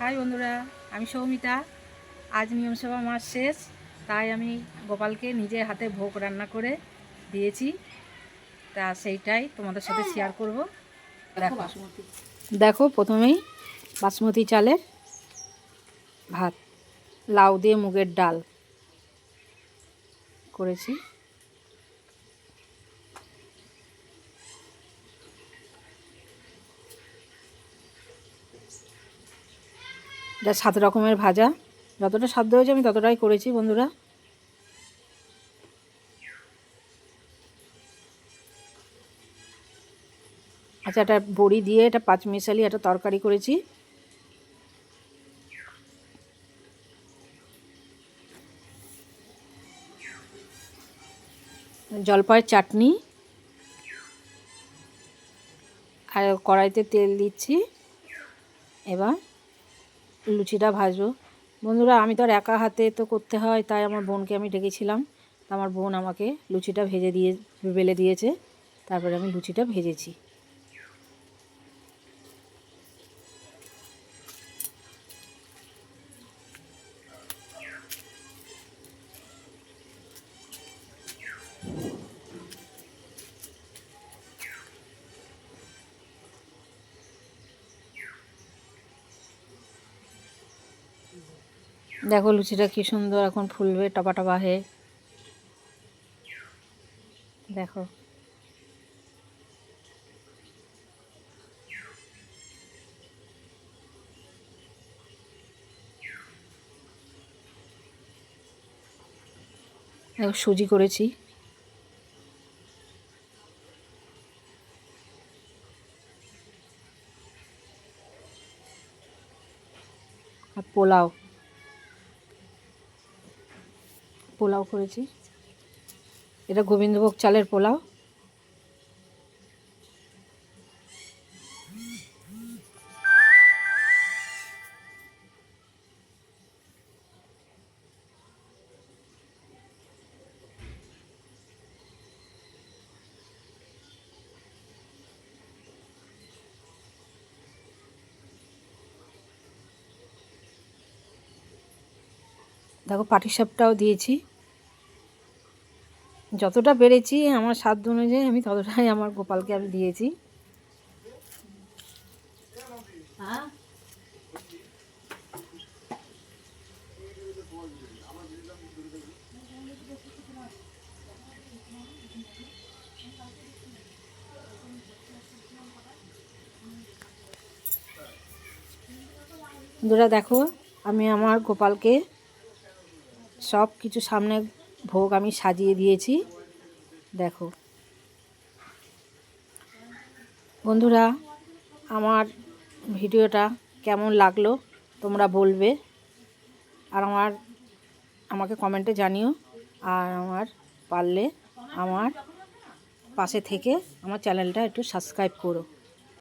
High বন্ধুরা, আমি সৌমিতা। আজ নিয়মসভা মাস শেষ, তাই আমি গোপালকে নিজের হাতে ভোগ রান্না করে দিয়েছি। তা সেইটাই তোমাদের সাথে শেয়ার করব। দেখো দেখো প্রথমেই বাসমতি চালের ভাত। লাউ দিয়ে মুগের ডাল করেছি। এটা সাত রকমের ভাজা। যতটা সাধ্য হয়েছে আমি ততটাই করেছি বন্ধুরা। আচ্ছা এটা বড়ি দিয়ে এটা পাঁচ মিশালি একটা তরকারি করেছি। জলপাইয়ের চাটনি। আর কড়াইতে তেল দিচ্ছি। এবার লুচিটা ভাজবো। বন্ধুরা, আমি তো আর একা হাতে তো করতে হয়, তাই আমার বোনকে আমি ডেকেছিলাম। আমার বোন আমাকে লুচিটা ভেজে দিয়ে, বেলে দিয়েছে। তারপরে আমি লুচিটা ভেজেছি। দেখো লুচিটা কি সুন্দর এখন ফুলবে, টপা টপা হয়ে। দেখো। দেখো, সুজি করেছি। আর পোলাও। পোলাও করেছি। এটা গোবিন্দভোগ চালের পোলাও। দেখো পাটিসাপটাও দিয়েছি। যতটা পেরেছি আমার সাধ্য অনুযায়ী আমি ততটাই আমার গোপালকে আমি দিয়েছি। বন্ধুরা দেখো আমি আমার গোপালকে সব কিছু সামনে ভোগ আমি সাজিয়ে দিয়েছি। দেখো। বন্ধুরা, আমার ভিডিওটা কেমন লাগল তোমরা বলবে। আর আমার, আমাকে কমেন্টে জানিও। আর আমার পারলে আমার পাশে থেকে আমার চ্যানেলটা একটু সাবস্ক্রাইব করো।